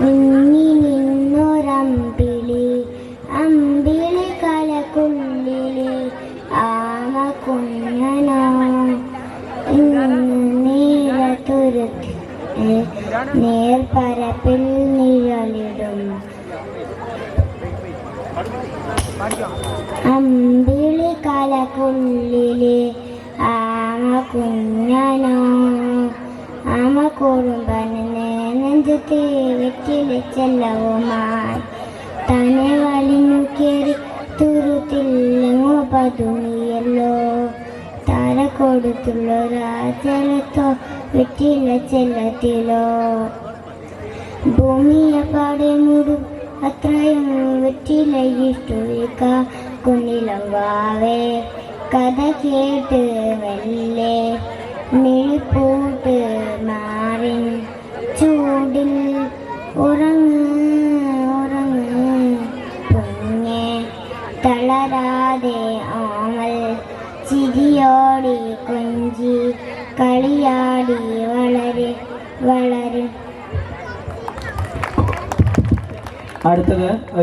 മുങ്ങി നിന്നൊരമ്പിളി അമ്പിളി കലക്കുള്ളിലെ ആമ കുഞ്ഞനോ. ഇന്ന് നീലത്തുരുത്തി നേർപ്പരപ്പിൽ നിഴലിടും. അമ്പിളി കലക്കുള്ളിലെ ആമ കുഞ്ഞനോ. കുറുമ്പന് നെഞ്ചത്ത് വെറ്റിലെ ചെല്ലവുമായി തന്നെ വലിഞ്ഞു കയറി തുരുത്തില്ലെങ്ങോ പതുങ്ങിയല്ലോ തല കൊടുത്തുള്ള രാജലത്തോ വെറ്റില ചെല്ലത്തിലോ ഭൂമിയെ പാടെ മൂടും അത്രയും വെറ്റില ഇഷ്ട കുന്നിലം വാവേ കഥ കേട്ട് മെല്ലെ മിഴിപ്പൂട്ട് ഉറങ്ങ് ഉറങ്ങ്. കുഞ്ഞെ തളരാതെ ആമൽ. ചിരിയോടി കൊഞ്ചി കളിയാടി വളരെ വളരെ. അടുത്തത്